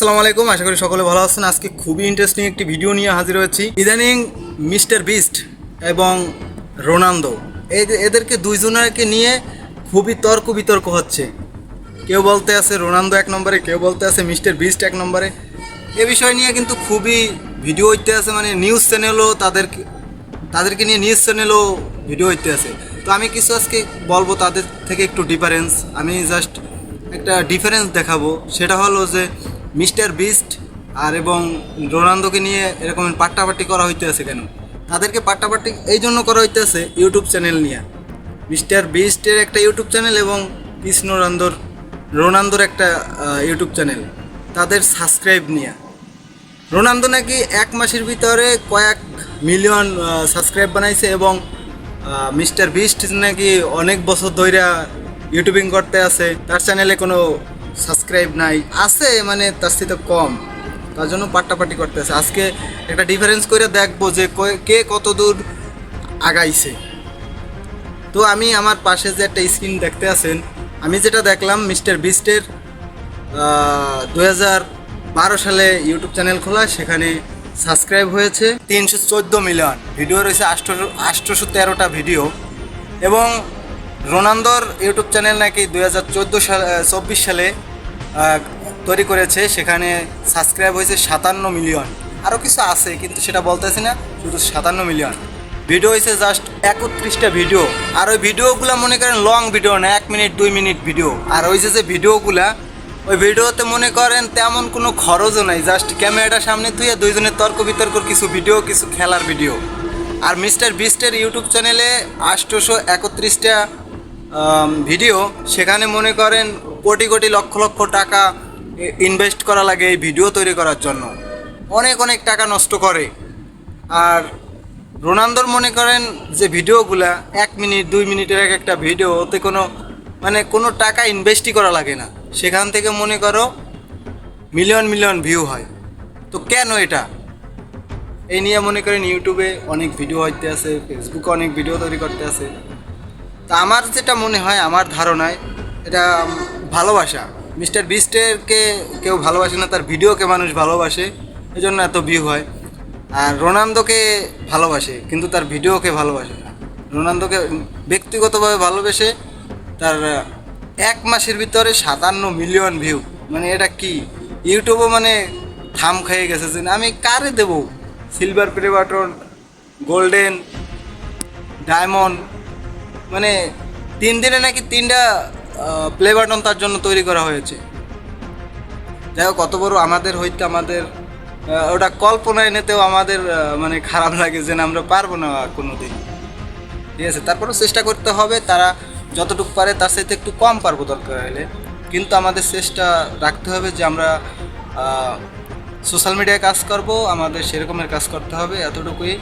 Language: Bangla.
আসসালামু আলাইকুম, আশা করি সকলে ভালো আছেন। আজকে খুবই ইন্টারেস্টিং একটি ভিডিও নিয়ে হাজির হয়েছি। ইদানিং মিস্টার বিস্ট এবং রোনালদো এদেরকে দুইজনকে নিয়ে খুবই তর্ক বিতর্ক হচ্ছে। কেউ বলতে আছে রোনালদো এক নম্বরে, কেউ বলতে আছে মিস্টার বিস্ট এক নম্বরে। এ বিষয় নিয়ে কিন্তু খুবই ভিডিও হইতে আছে মানে নিউজ চ্যানেলও তাদেরকে তাদেরকে নিয়ে নিউজ চ্যানেলও ভিডিও হইতে আছে। তো আমি কিছু আজকে বলব তাদের থেকে একটু ডিফারেন্স আমি জাস্ট একটা ডিফারেন্স দেখাবো। সেটা হলো যে মিস্টার বিস্ট আর এবং রোনালদোকে নিয়ে এরকম পাট্টাপাট্টি করা হইতে আছে কেন? তাদেরকে পাট্টাপাট্টি এই জন্য করা হইতে আছে ইউটিউব চ্যানেল নিয়ে। মিস্টার বিস্টের একটা ইউটিউব চ্যানেল এবং কৃষ্ণ রন্দর, রোনালদোর একটা ইউটিউব চ্যানেল। তাদের সাবস্ক্রাইব নিয়ে। রোনালদো নাকি এক মাসের ভিতরে কয়েক মিলিয়ন সাবস্ক্রাইব বানাইছে এবং মিস্টার বিস্ট নাকি অনেক বছর ধরে ইউটিউবিং করতে আছে। তার চ্যানেলে কোনো সাবস্ক্রাইব নাই। আছে মানে তার সাথে কম। তার জন্য পাট্টাপাটি করতে আছে আজকে একটা ডিফারেন্স করে দেখব যে কে কত দূর আগাইছে। তো আমি আমার পাশে যে একটা স্ক্রিন দেখতে আছেন, আমি যেটা দেখলাম মিস্টার বিস্টের দু বারো সালে ইউটিউব চ্যানেল খোলা, সেখানে সাবস্ক্রাইব হয়েছে তিনশো চোদ্দ মিলিয়ন। ভিডিও রয়েছে আষ্টশো আষ্টশো তেরোটা ভিডিও। এবং রোনালদোর ইউটিউব চ্যানেল নাকি দুই হাজার চোদ্দ সাল চব্বিশ সালে তৈরি করেছে। সেখানে সাবস্ক্রাইব হয়েছে সাতান্ন মিলিয়ন। আরও কিছু আছে, কিন্তু সেটা বলতেছি না, শুধু সাতান্ন মিলিয়ন। ভিডিও হয়েছে জাস্ট একত্রিশটা ভিডিও। আর ওই ভিডিওগুলো মনে করেন লং ভিডিও না, এক মিনিট, দুই মিনিট ভিডিও। আর ওই যে ভিডিওগুলা, ওই ভিডিওতে মনে করেন তেমন কোনো খরচও নাই, জাস্ট ক্যামেরাটা সামনে থুয়ে দুইজনের তর্ক বিতর্কর কিছু ভিডিও, কিছু খেলার ভিডিও। আর মিস্টার বিস্টের ইউটিউব চ্যানেলে আষ্টশো একত্রিশটা ভিডিও, সেখানে মনে করেন কোটি কোটি লক্ষ লক্ষ টাকা ইনভেস্ট করা লাগে এই ভিডিও তৈরি করার জন্য। অনেক অনেক টাকা নষ্ট করে। আর রোনালদোর মনে করেন যে ভিডিওগুলা এক মিনিট, দুই মিনিটের এক একটা ভিডিও, ওতে কোনো মানে কোনো টাকা ইনভেস্টই করা লাগে না। সেখান থেকে মনে করো মিলিয়ন মিলিয়ন ভিউ হয়। তো কেন এটা? এই নিয়ে মনে করেন ইউটিউবে অনেক ভিডিও হইতে আছে ফেসবুকে অনেক ভিডিও তৈরি করতে আছে। তা আমার যেটা মনে হয়, আমার ধারণায়, এটা ভালোবাসা। মিস্টার বিস্টেরকে কেউ ভালোবাসে না, তার ভিডিওকে মানুষ ভালোবাসে এই জন্য এত ভিউ হয়। আর রোনালদোকে ভালোবাসে, কিন্তু তার ভিডিওকে ভালোবাসে না। রোনালদোকে ব্যক্তিগতভাবে ভালোবেসে তার এক মাসের ভিতরে সাতান্ন মিলিয়ন ভিউ মানে এটা কি? ইউটিউবও মানে থাম খেয়ে গেছে যে, আমি কারে দেবো? Silver play button, golden, diamond মানে তিন দিনে নাকি তিনটা প্লে বাটন তার জন্য তৈরি করা হয়েছে। যাই হোক, কত বড় আমাদের হইতে আমাদের ওটা কল্পনায় নিতেও আমাদের মানে খারাপ লাগে যে না, আমরা পারব না কোনো দিন ঠিক আছে, তারপরেও চেষ্টা করতে হবে, তারা যতটুকু পারে তার সাথে একটু কম পারব দরকার হলে। কিন্তু আমাদের চেষ্টা রাখতে হবে যে আমরা সোশ্যাল মিডিয়ায় কাজ করব, আমাদের সেরকমের কাজ করতে হবে, এতটুকুই।